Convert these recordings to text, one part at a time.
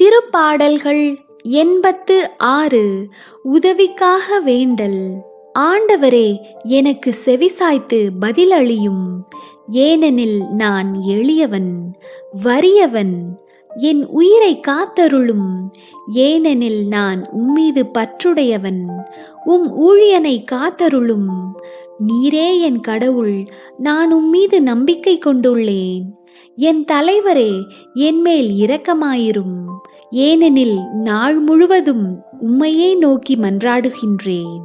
திருப்பாடல்கள் எண்பத்து ஆறு. உதவிக்காக வேண்டல். ஆண்டவரே எனக்கு செவிசாய்த்து பதிலளியும். ஏனெனில் நான் எளியவன் வறியவன். என் உயிரை காத்தருளும். ஏனெனில் நான் உம்மீது பற்றுடையவன். உம் ஊழியனை காத்தருளும். நீரே என் கடவுள் நான் உம்மீது நம்பிக்கை கொண்டுள்ளேன். என் தலைவரே என்மேல் இரக்கமாயிரும். ஏனெனில் நாள் முழுவதும் உம்மையே நோக்கி மன்றாடுகின்றேன்.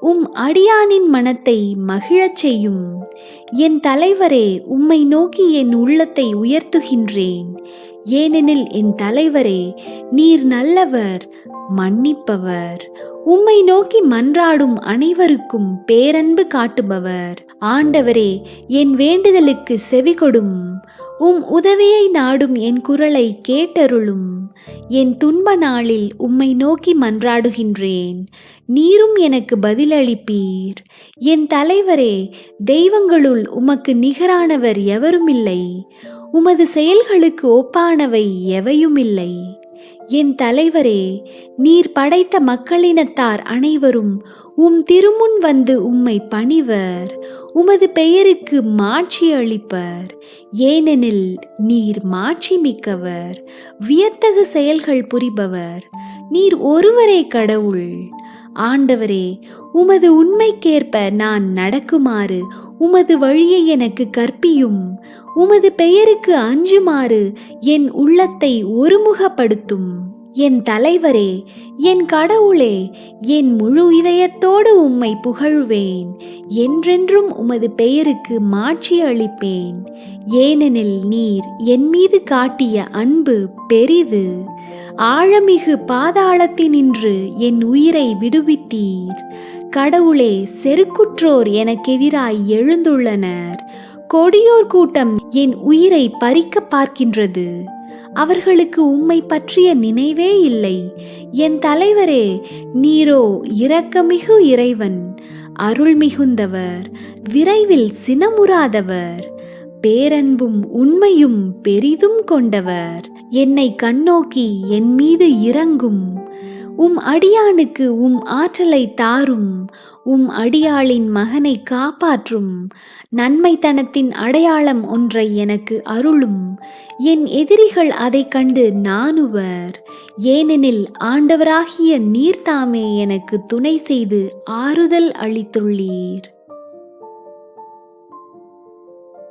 உம் அடியானின் மனத்தை மகிழச் செய்யும். என் தலைவரே உம்மை நோக்கி என் உள்ளத்தை உயர்த்துகின்றேன். ஏனெனில் என் தலைவரே நீர் நல்லவர் மன்னிப்பவர். உம்மை நோக்கி மன்றாடும் அனைவருக்கும் பேரன்பு காட்டுபவர். ஆண்டவரே என் வேண்டுதலுக்கு செவிகொடும். உம் உதவியை நாடும் என் குரலை கேட்டருளும். என் துன்ப நாளில் உம்மை நோக்கி மன்றாடுகின்றேன். நீரும் எனக்கு பதிலளிப்பீர். என் தலைவரே தெய்வங்களுள் உமக்கு நிகரானவர் எவருமில்லை. உமது செயல்களுக்கு ஒப்பானவை எவையுமில்லை. என் தலைவரே நீர் படைத்த மக்களினத்தார் அனைவரும் உம் திருமுன் வந்து உம்மை பணிவர். உமது பெயருக்கு மாட்சி அளிப்பர். ஏனெனில் நீர் மாட்சி மிக்கவர் வியத்தகு செயல்கள் புரிபவர். நீர் ஒருவரே கடவுள். ஆண்டவரே உமது உண்மைக்கேற்ப நான் நடக்குமாறு உமது வழியை எனக்கு கற்பியும். உமது பெயருக்கு அஞ்சுமாறு என் உள்ளத்தை ஒருமுகப்படுத்தும். என் தலைவரே என் கடவுளே என் முழு இதயத்தோடு உம்மை புகழ்வேன். என்றென்றும் உமது பெயருக்கு மாட்சி அளிப்பேன். ஏனெனில் நீர் என் மீது காட்டிய அன்பு பெரிது. ஆழமிகு பாதாளத்தினின்று என் உயிரை விடுவித்தீர். கடவுளே செருக்குற்றோர் எனக்கெதிராய் எழுந்துள்ளனர். கொடியோர் கூட்டம் என் உயிரை பறிக்க பார்க்கின்றது. அவர்களுக்கு உம்மை பற்றிய நினைவே இல்லை. என் தலைவரே நீரோ இரக்கமிகு இறைவன். அருள் மிகுந்தவர் விரைவில் சினமுறாதவர். பேரன்பும் உண்மையும் பெரிதும் கொண்டவர். என்னை கண்ணோக்கி என் மீது இறங்கும். உம் அடியானுக்கு உம் ஆற்றலை தாரும் உம் அடியாளின் மகனை காப்பாற்றும். நன்மைத்தனத்தின் அடையாளம் ஒன்றை எனக்கு அருளும். என் எதிரிகள் அதை கண்டு நானுவர் ஏனெனில் ஆண்டவராகிய நீர்தாமே எனக்கு துணை செய்து ஆறுதல் அளித்துள்ளீர்.